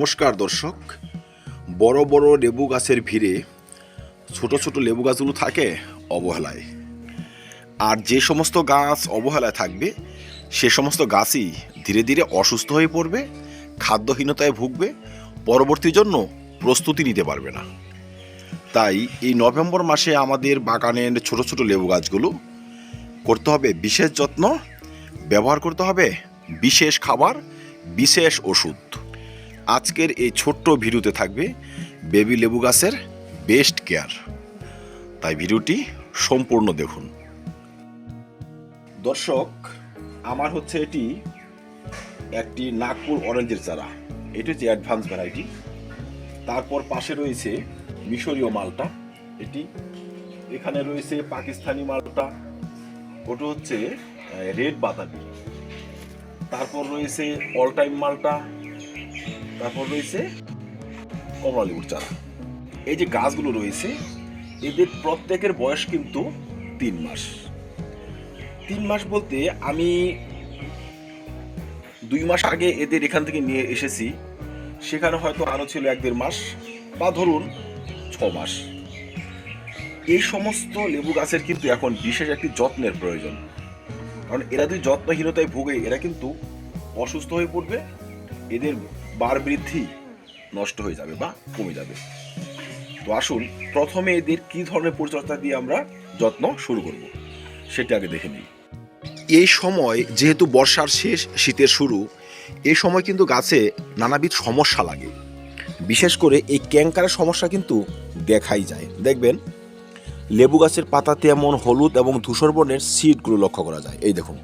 নমস্কার দর্শক। বড় বড় লেবু গাছের ভিড়ে ছোট ছোট লেবু গাছগুলো থাকে অবহেলায়। আর যে সমস্ত গাছ অবহেলায় থাকবে, সে সমস্ত গাছই ধীরে ধীরে অসুস্থ হয়ে পড়বে, খাদ্যহীনতায় ভুগবে, পরবর্তী জন্য প্রস্তুতি নিতে পারবে না। তাই এই নভেম্বর মাসে আমাদের বাগানের ছোট ছোট লেবু গাছগুলো করতে হবে বিশেষ যত্ন, ব্যবহার করতে হবে বিশেষ খাবার, বিশেষ ওষুধ। আজকের এই ছোট্ট ভিডিওতে থাকবে বেবি লেবু গাছের বেস্ট কেয়ার তাই ভিডিওটি সম্পূর্ণ দেখুন। দর্শক, আমার হচ্ছে এটি একটি নাগপুর অরেঞ্জের চারা। এটি হচ্ছে অ্যাডভান্স ভ্যারাইটি তারপর পাশে রয়েছে মিশরীয় মালটা। এটি এখানে রয়েছে পাকিস্তানি মালটা। ওটা হচ্ছে রেড বাতাবি তারপর রয়েছে অল টাইম মালটা। তারপর রয়েছে কমলা লেবুর চারা। এই যে গাছগুলো রয়েছে, এদের প্রত্যেকের বয়স কিন্তু তিন মাস। তিন মাস বলতে আমি দুই মাস আগে এদের এখান থেকে নিয়ে এসেছি। সেখানে হয়তো আরও ছিল এক দেড় মাস বা ধরুন ছ মাস। এই সমস্ত লেবু গাছের কিন্তু এখন বিশেষ একটি যত্নের প্রয়োজন। কারণ এরা যদি যত্নহীনতায় ভোগে, এরা কিন্তু অসুস্থ হয়ে পড়বে। এদের বার বৃদ্ধি নষ্ট হয়ে যাবে বা কমে যাবে। তো আসুন, প্রথমে এদের কি ধরনের পরিচর্যা দিয়ে আমরা যত্ন শুরু করব, সেটা আগে দেখে নিই। এই সময় যেহেতু বর্ষার শেষ, শীতের শুরু, এই সময় কিন্তু গাছে নানাবিধ সমস্যা লাগে। বিশেষ করে এই ক্যাঙ্কারের সমস্যা কিন্তু দেখাই যায়। দেখবেন, লেবু গাছের পাতাতে এমন হলুদ এবং ধূসর বর্ণের সিডগুলো লক্ষ্য করা যায়। এই দেখুন,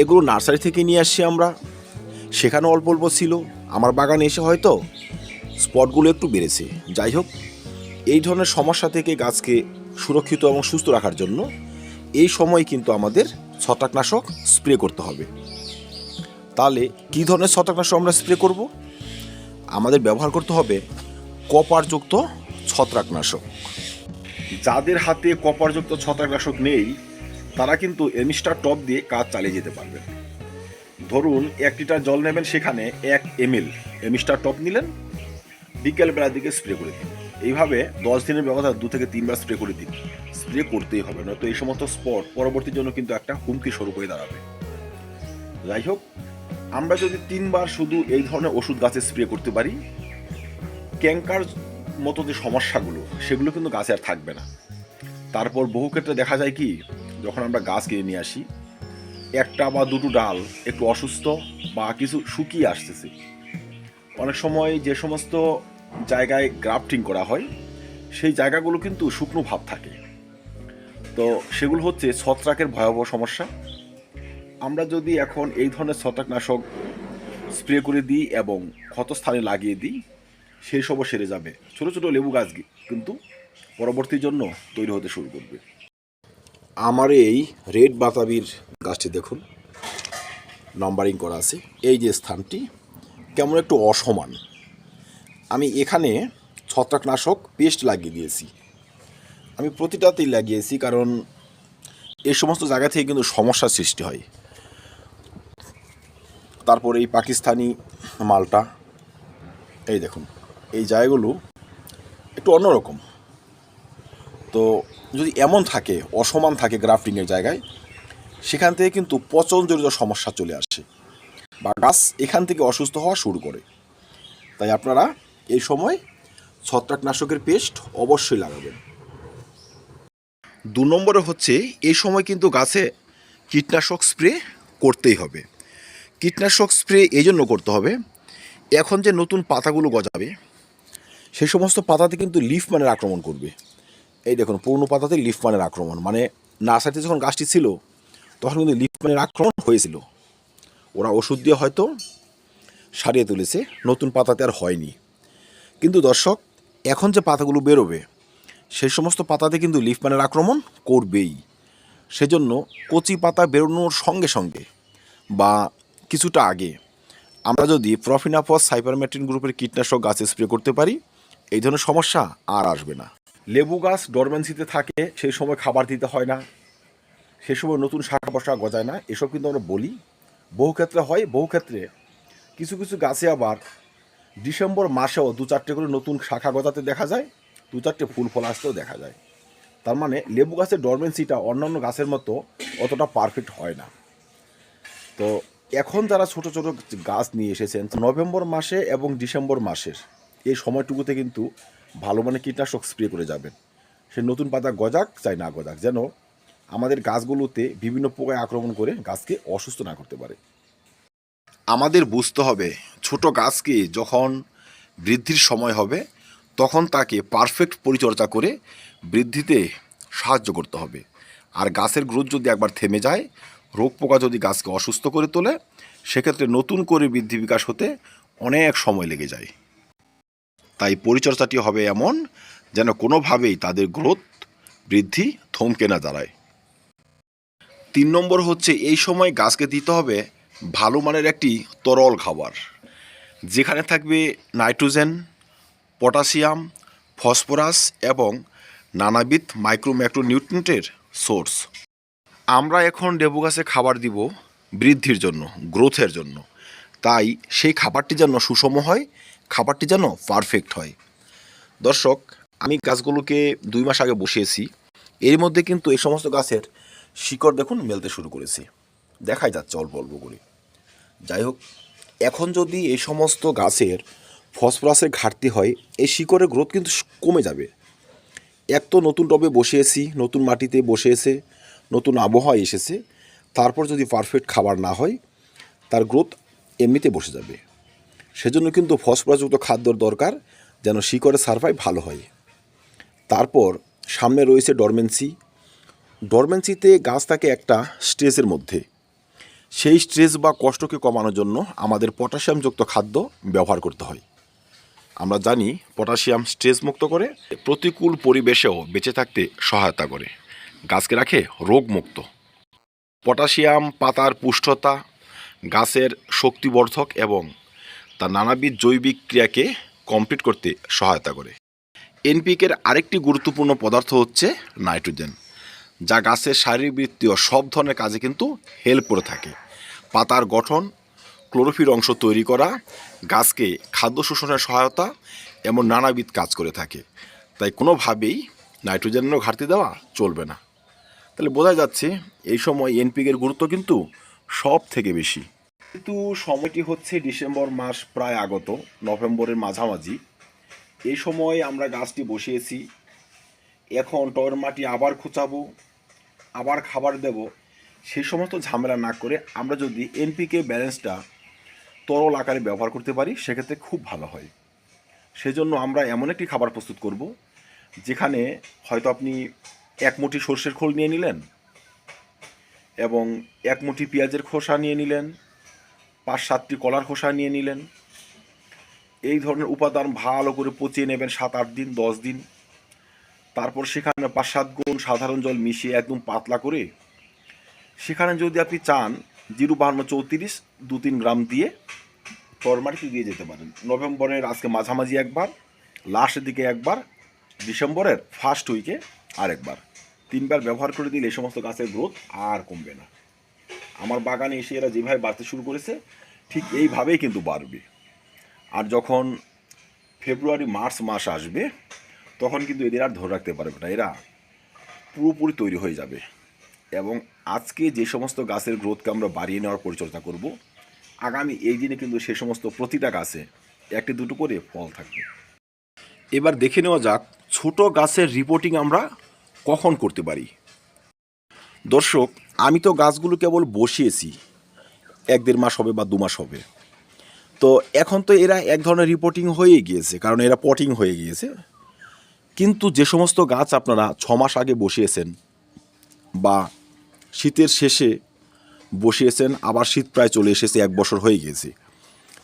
এগুলো নার্সারি থেকে নিয়ে আসছি আমরা। সেখানে অল্প অল্প ছিল। আমার বাগানে এসে হয়তো স্পটগুলো একটু বেড়েছে। যাই হোক, এই ধরনের সমস্যা থেকে গাছকে সুরক্ষিত এবং সুস্থ রাখার জন্য এই সময় কিন্তু আমাদের ছত্রাকনাশক স্প্রে করতে হবে। তাহলে কী ধরনের ছত্রাকনাশক আমরা স্প্রে করব? আমাদের ব্যবহার করতে হবে কপারযুক্ত ছত্রাকনাশক। যাদের হাতে কপারযুক্ত ছত্রাকনাশক নেই, তারা কিন্তু এমিস্টার টপ দিয়ে কাজ চালিয়ে যেতে পারবেন ধরুন, এক লিটার জল নেবেন সেখানে এক এমএল। এমিস্টার টপ নিলেন বিকেলবেলার দিকে স্প্রে করে দিন। এইভাবে দশ দিনের ব্যবধান দু থেকে তিনবার স্প্রে করে দিন। স্প্রে করতেই হবে, নয়তো এই সমস্ত স্পট পরবর্তীর জন্য কিন্তু একটা হুমকি স্বরূপ হয়ে দাঁড়াবে। যাই হোক, আমরা যদি তিনবার শুধু এই ধরনের ওষুধ গাছে স্প্রে করতে পারি ক্যাঙ্কার মতো যে সমস্যাগুলো, সেগুলো কিন্তু গাছে আর থাকবে না। তারপর বহু ক্ষেত্রে দেখা যায় কি, যখন আমরা গাছ কিনে নিয়ে আসি একটা বা দুটো ডাল একটু অসুস্থ বা কিছু শুকিয়ে আসতেছে। অনেক সময় যে সমস্ত জায়গায় গ্রাফটিং করা হয়, সেই জায়গাগুলো কিন্তু শুকনো ভাব থাকে। তো সেগুলো হচ্ছে ছত্রাকের ভয়াবহ সমস্যা। আমরা যদি এখন এই ধরনের ছত্রাকনাশক স্প্রে করে দিই এবং ক্ষতস্থানে লাগিয়ে দিই, সেই সবও সেরে যাবে। ছোট ছোট লেবু গাছ কিন্তু পরবর্তীর জন্য তৈরি হতে শুরু করবে। আমার এই রেড বাতাবির গাছটি দেখুন। নাম্বারিং করা আছে। এই যে স্থানটি, কেমন একটু অসমান। আমি এখানে ছত্রাকনাশক পেস্ট লাগিয়ে দিয়েছি। আমি প্রতিটাতেই লাগিয়েছি কারণ এই সমস্ত জায়গা থেকে কিন্তু সমস্যার সৃষ্টি হয়। তারপর এই পাকিস্তানি মালটা, এই দেখুন, এই জায়গাগুলো একটু অন্যরকম। তো যদি এমন থাকে, অসমান থাকে গ্রাফটিংয়ের জায়গায় সেখান থেকে কিন্তু পচনজনিত সমস্যা চলে আসে। বা গাছ এখান থেকে অসুস্থ হওয়া শুরু করে। তাই আপনারা এই সময় ছত্রাকনাশকের পেস্ট অবশ্যই লাগাবেন। দু নম্বরে হচ্ছে, এই সময় কিন্তু গাছে কীটনাশক স্প্রে করতেই হবে। কীটনাশক স্প্রে এই জন্য করতে হবে, এখন যে নতুন পাতাগুলো গজাবে সেই সমস্ত পাতাতে কিন্তু লিফ মানের আক্রমণ করবে। এই দেখুন, পুরনো পাতাতে লিফ মানের আক্রমণ মানে নার্সারিতে যখন গাছটি ছিল তখন কিন্তু লিফ মানের আক্রমণ হয়েছিল। ওরা ওষুধ দিয়ে হয়তো সারিয়ে তুলেছে, নতুন পাতাতে আর হয়নি। কিন্তু দর্শক, এখন যে পাতাগুলো বেরোবে সেই সমস্ত পাতাতে কিন্তু লিফ মানের আক্রমণ করবেই। সেজন্য কচি পাতা বেরোনোর সঙ্গে সঙ্গে বা কিছুটা আগে আমরা যদি প্রফিনাফস সাইপারমেট্রিন গ্রুপের কীটনাশক গাছে স্প্রে করতে পারি, এই ধরনের সমস্যা আর আসবে না। লেবু গাছ ডরমেন্সিতে থাকে, সেই সময় খাবার দিতে হয় না। সে সময় নতুন শাখা পোশাক গজায় না, এসব কিন্তু আমরা বলি। বহু ক্ষেত্রে হয়, বহু ক্ষেত্রে। কিছু কিছু গাছে আবার ডিসেম্বর মাসেও দু চারটে করে নতুন শাখা গজাতে দেখা যায়, দু চারটে ফুল ফল আসতেও দেখা যায়। তার মানে লেবু গাছের ডরমেন্সিটা অন্যান্য গাছের মতো অতটা পারফেক্ট হয় না। তো এখন যারা ছোট ছোট গাছ নিয়ে এসেছেন, নভেম্বর মাসে এবং ডিসেম্বর মাসের এই সময়টুকুতে কিন্তু ভালো মানে কীটনাশক স্প্রে করে যাবেন। সে নতুন পাতা গজাক, চাই না গজাক, যেন আমাদের গাছগুলোতে বিভিন্ন পোকায় আক্রমণ করে গাছকে অসুস্থ না করতে পারে। আমাদের বুঝতে হবে, ছোট গাছকে যখন বৃদ্ধির সময় হবে, তখন তাকে পারফেক্ট পরিচর্যা করে বৃদ্ধিতে সাহায্য করতে হবে। আর গাছের গ্রোথ যদি একবার থেমে যায়, রোগ পোকা যদি গাছকে অসুস্থ করে তোলে, সেক্ষেত্রে নতুন করে বৃদ্ধি বিকাশ হতে অনেক সময় লেগে যায়। তাই পরিচর্যাটি হবে এমন যেন কোনোভাবেই তাদের গ্রোথ, বৃদ্ধি থমকে না দাঁড়ায়। তিন নম্বর হচ্ছে, এই সময় গাছকে দিতে হবে ভালো মানের একটি তরল খাবার, যেখানে থাকবে নাইট্রোজেন, পটাশিয়াম, ফসফরাস এবং নানাবিধ মাইক্রো ম্যাক্রো নিউট্রিয়েন্টের সোর্স। আমরা এখন লেবু গাছে খাবার দিব বৃদ্ধির জন্য, গ্রোথের জন্য। তাই সেই খাবারটি যেন সুষম হয়, খাবারটি যেন পারফেক্ট হয়। দর্শক, আমি গাছগুলোকে দুই মাস আগে বসিয়েছি। এর মধ্যে কিন্তু এই সমস্ত গাছের শিকড় দেখুন মেলতে শুরু করেছে। দেখাই যাচ্ছে অল্প অল্প করে। যাই হোক, এখন যদি এই সমস্ত গাছের ফসফরাসের ঘাটতি হয়, এই শিকড়ের গ্রোথ কিন্তু কমে যাবে। এক তো নতুন টবে বসে বসিয়েছি, নতুন মাটিতে বসিয়েছে, নতুন আবহাওয়া এসেছে। তারপর যদি পারফেক্ট খাবার না হয়, তার গ্রোথ এমনিতে বসে যাবে। সেজন্য কিন্তু ফসফরাসযুক্ত খাদ্যর দরকার, যেন শিকড়ের সার্ভাই ভালো হয়। তারপর সামনে রয়েছে ডরমেন্সি ডরমেন্সিতে গাছ থাকে একটা স্ট্রেসের মধ্যে। সেই স্ট্রেস বা কষ্টকে কমানোর জন্য আমাদের পটাশিয়ামযুক্ত খাদ্য ব্যবহার করতে হয়। আমরা জানি পটাশিয়াম স্ট্রেস মুক্ত করে প্রতিকূল পরিবেশেও বেঁচে থাকতে সহায়তা করে। গাছকে রাখে রোগমুক্ত। পটাশিয়াম, পাতার পুষ্টতা গাছের শক্তিবর্ধক এবং তার নানাবিধ জৈবিক ক্রিয়াকে কমপ্লিট করতে সহায়তা করে। এনপিকের আরেকটি গুরুত্বপূর্ণ পদার্থ হচ্ছে নাইট্রোজেন। যা গাছের শারীরবৃত্তীয় সব ধরনের কাজে কিন্তু হেল্প করে থাকে। পাতার গঠন, ক্লোরোফিল অংশ তৈরি করা, গাছকে খাদ্য শোষণের সহায়তা এমন নানাবিধ কাজ করে থাকে। তাই কোনোভাবেই নাইট্রোজেনেরও ঘাটতি দেওয়া চলবে না। তাহলে বোঝা যাচ্ছে এই সময় এনপিকের গুরুত্ব কিন্তু সব থেকে বেশি। কিন্তু সময়টি হচ্ছে ডিসেম্বর মাস প্রায় আগত, নভেম্বরের মাঝামাঝি, এই সময় আমরা গাছটি বসিয়েছি। এখন টর মাটি আবার খুঁচাবো। আবার খাবার দেব। সেই সমস্ত ঝামেলা না করে আমরা যদি এনপিকে ব্যালেন্সটা তরল আকারে ব্যবহার করতে পারি, সেক্ষেত্রে খুব ভালো হয়। সেজন্য আমরা এমন একটি খাবার প্রস্তুত করব, যেখানে হয়তো আপনি এক মুঠি সর্ষের খোল নিয়ে নিলেন এবং এক মুঠি পেঁয়াজের খোসা নিয়ে নিলেন, পাঁচ সাতটি কলার খোসা নিয়ে নিলেন। এই ধরনের উপাদান ভালো করে পচিয়ে নেবেন সাত আট দিন, দশ দিন। তারপর সেখানে পাঁচ সাত গুণ সাধারণ জল মিশিয়ে একদম পাতলা করে সেখানে যদি আপনি চান জিরো বাহান্ন চৌত্রিশ দু তিন গ্রাম দিয়ে টরমাটিতে দিয়ে যেতে পারেন। নভেম্বরের আজকে মাঝামাঝি একবার, লাস্টের দিকে একবার, ডিসেম্বরের ফার্স্ট উইকে আরেকবার। তিনবার ব্যবহার করে দিলে এই সমস্ত গাছের গ্রোথ আর কমবে না। আমার বাগানে এসে এরা যেভাবে বাড়তে শুরু করেছে, ঠিক এইভাবেই কিন্তু বাড়বে। আর যখন ফেব্রুয়ারি, মার্চ মাস আসবে তখন কিন্তু এদের আর ধরে রাখতে পারবে না। এরা পুরোপুরি তৈরি হয়ে যাবে। এবং আজকে যে সমস্ত গাছের গ্রোথকে আমরা বাড়িয়ে নেওয়ার পরিচর্যা করব, আগামী এই দিনে কিন্তু সে সমস্ত প্রতিটা গাছে একটি দুটো করে ফল থাকবে। এবার দেখে নেওয়া যাক, ছোট গাছের রিপোর্টিং আমরা কখন করতে পারি। দর্শক, আমি তো গাছগুলো কেবল বসিয়েছি। এক দেড় মাস হবে বা দু মাস হবে। তো এখন তো এরা এক ধরনের রিপোর্টিং হয়ে গিয়েছে, কারণ এরা পটিং হয়ে গিয়েছে। কিন্তু যে সমস্ত গাছ আপনারা ছ মাস আগে বসিয়েছেন বা শীতের শেষে বসিয়েছেন, আবার শীত প্রায় চলে এসেছে, এক বছর হয়ে গিয়েছে,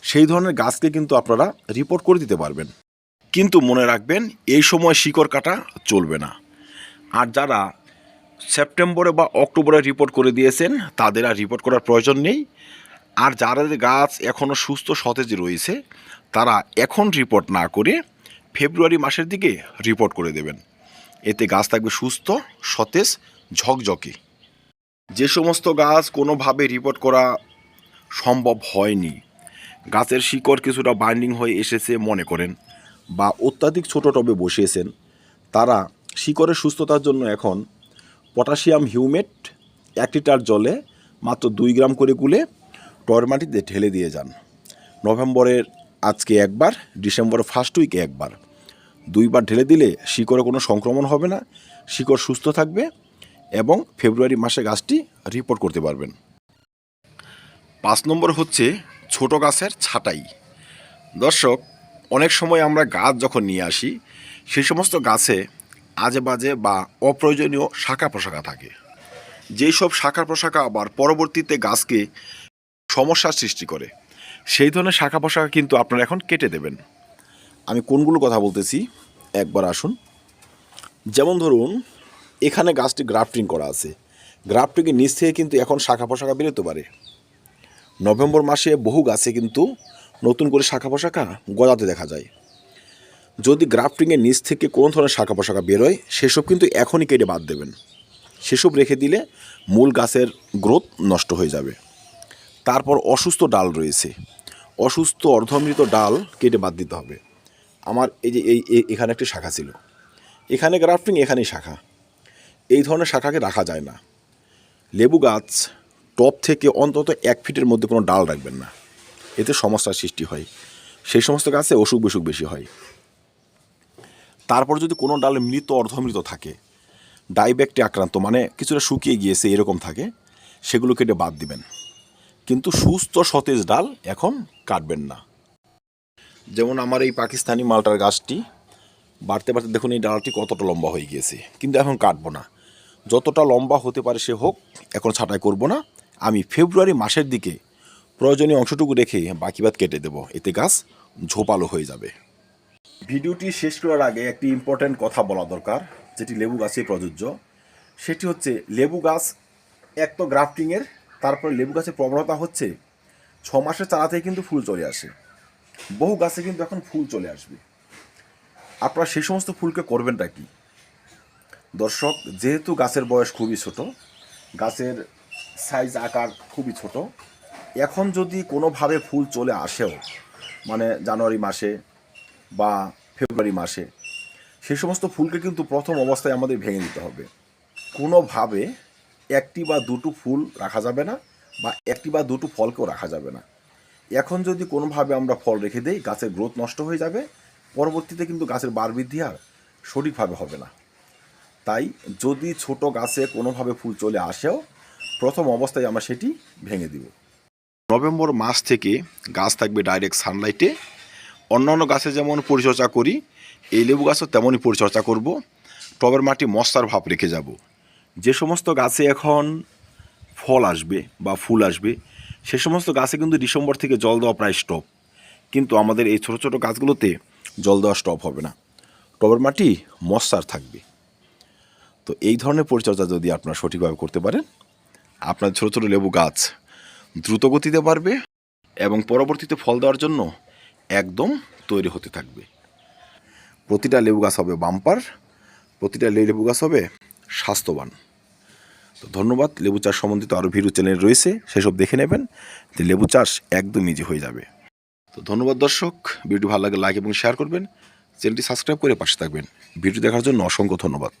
সেই ধরনের গাছকে কিন্তু আপনারা রিপোর্ট করে দিতে পারবেন। কিন্তু মনে রাখবেন, এই সময় শিকড় কাটা চলবে না। আর যারা সেপ্টেম্বরে বা অক্টোবরে রিপোর্ট করে দিয়েছেন, তাদের আর রিপোর্ট করার প্রয়োজন নেই। আর যারা গাছ এখনও সুস্থ সতেজ রয়েছে, তারা এখন রিপোর্ট না করে ফেব্রুয়ারি মাসের দিকে রিপোর্ট করে দেবেন। এতে গাছ থাকবে সুস্থ, সতেজ, ঝকঝকে। যে সমস্ত গাছ কোনোভাবে রিপোর্ট করা সম্ভব হয়নি, গাছের শিকড় কিছুটা বাইন্ডিং হয়ে এসেছে মনে করেন বা অত্যাধিক ছোট টবে বসিয়েছেন, তারা শিকড়ের সুস্থতার জন্য এখন পটাশিয়াম হিউমেট এক লিটার জলে মাত্র দুই গ্রাম করে গুলে টয়ের মাটিতে ঢেলে দিয়ে যান। নভেম্বরের আজকে একবার, ডিসেম্বরের ফার্স্ট উইকে একবার। দুইবার ঢেলে দিলে শিকড়ে কোনো সংক্রমণ হবে না, শিকড় সুস্থ থাকবে এবং ফেব্রুয়ারি মাসে গাছটি রিপোর্ট করতে পারবেন। পাঁচ নম্বর হচ্ছে ছোট গাছের ছাঁটাই। দর্শক, অনেক সময় আমরা গাছ যখন নিয়ে আসি সেই সমস্ত গাছে আজে বাজে বা অপ্রয়োজনীয় শাখা প্রশাখা থাকে। যেই সব শাখা প্রশাখা আবার পরবর্তীতে গাছকে সমস্যার সৃষ্টি করে, সেই ধরনের শাখা প্রশাখা কিন্তু আপনারা এখন কেটে দেবেন। কোনগুলো কথা বলতেছি? একবার আসুন। যেমন ধরুন, এখানে গাছটি গ্রাফটিং করা আছে। গ্রাফটিংয়ের নিচ থেকে কিন্তু এখন শাখা প্রশাখা বেরোতে পারে। নভেম্বর মাসে বহু গাছে কিন্তু নতুন করে শাখা পোশাখা গজাতে দেখা যায়। যদি গ্রাফটিংয়ের নিচ থেকে কোন ধরনের শাখা পোশাখা বেরোয়, সেসব কিন্তু এখনই কেটে বাদ দেবেন। সেসব রেখে দিলে মূল গাছের গ্রোথ নষ্ট হয়ে যাবে। তারপর অসুস্থ ডাল রয়েছে। অসুস্থ অর্ধমৃত ডাল কেটে বাদ দিতে হবে। আমার এই যে এই এখানে একটি শাখা ছিল। এখানে গ্রাফটিং এখানেই শাখা। এই ধরনের শাখাকে রাখা যায় না। লেবু গাছ টপ থেকে অন্তত এক ফিটের মধ্যে কোনো ডাল রাখবেন না। এতে সমস্যার সৃষ্টি হয়। সেই সমস্ত গাছে অসুখ বিসুখ বেশি হয়। তারপর যদি কোনো ডালে মৃত অর্ধমৃত থাকে, ডাইব্যাকটে আক্রান্ত মানে কিছুটা শুকিয়ে গিয়েছে, এরকম থাকে সেগুলো কেটে বাদ দিবেন। কিন্তু সুস্থ সতেজ ডাল এখন কাটবেন না। যেমন আমার এই পাকিস্তানি মালটার গাছটি, বাড়তে বাড়তে দেখুন এই ডালটি কতটা লম্বা হয়ে গিয়েছে। কিন্তু এখন কাটবো না। যতটা লম্বা হতে পারে সে হোক, এখন ছাঁটাই করব না। আমি ফেব্রুয়ারি মাসের দিকে প্রয়োজনীয় অংশটুকু রেখে বাকি বাদ কেটে দেব। এতে গাছ ঝোপালো হয়ে যাবে। ভিডিওটি শেষ করার আগে একটি ইম্পর্ট্যান্ট কথা বলা দরকার, যেটি লেবু গাছে প্রযোজ্য। সেটি হচ্ছে লেবু গাছ এক তো গ্রাফটিংয়ের তারপরে লেবু গাছের প্রবণতা হচ্ছে ছ মাসের চারাতেই কিন্তু ফুল চলে আসে। বহু গাছে কিন্তু এখন ফুল চলে আসবে। আপনারা সেই সমস্ত ফুলকে করবেনটা কি? দর্শক, যেহেতু গাছের বয়স খুবই ছোট, গাছের সাইজ আকার খুবই ছোট, এখন যদি কোনোভাবে ফুল চলে আসেও মানে জানুয়ারি মাসে বা ফেব্রুয়ারি মাসে সেই সমস্ত ফুলকে কিন্তু প্রথম অবস্থায় আমাদের ভেঙে দিতে হবে। কোনোভাবে একটি বা দুটো ফুল রাখা যাবে না বা একটি বা দুটো ফলকেও রাখা যাবে না। এখন যদি কোনোভাবে আমরা ফল রেখে দেই, গাছের গ্রোথ নষ্ট হয়ে যাবে, পরবর্তীতে কিন্তু গাছের বার বৃদ্ধি আর সঠিকভাবে হবে না। তাই যদি ছোট গাছে কোনোভাবে ফুল চলে আসেও, প্রথম অবস্থায় আমরা সেটি ভেঙে দিব। নভেম্বর মাস থেকে গাছ থাকবে ডাইরেক্ট সানলাইটে। অন্যান্য গাছে যেমন পরিচর্যা করি, এই লেবু গাছও তেমনই পরিচর্যা করব। টবের মাটি মশার ভাব রেখে যাব। যে সমস্ত গাছে এখন ফল আসবে বা ফুল আসবে সে সমস্ত গাছে কিন্তু ডিসেম্বর থেকে জল দেওয়া প্রায় স্টপ কিন্তু আমাদের এই ছোটো ছোটো গাছগুলোতে জল দেওয়া স্টপ হবে না। টবের মাটি মশার থাকবে। তো এই ধরনের পরিচর্যা যদি আপনারা সঠিকভাবে করতে পারেন, আপনার ছোটো ছোটো লেবু গাছ দ্রুত গতিতে পারবে এবং পরবর্তীতে ফল দেওয়ার জন্য একদম তৈরি হতে থাকবে। প্রতিটা লেবু গাছ হবে বাম্পার, প্রতিটা লেবু গাছ হবে স্বাস্থ্যবান। ধন্যবাদ। লেবু চাষ সম্বন্ধিত আরও ভিডিও চ্যানেল রয়েছে, সেসব দেখে নেবেন। যে লেবু চাষ একদম ইজি হয়ে যাবে। তো ধন্যবাদ দর্শক। ভিডিও ভালো লাগে লাইক এবং শেয়ার করবেন। চ্যানেলটি সাবস্ক্রাইব করে পাশে থাকবেন। ভিডিও দেখার জন্য অসংখ্য ধন্যবাদ।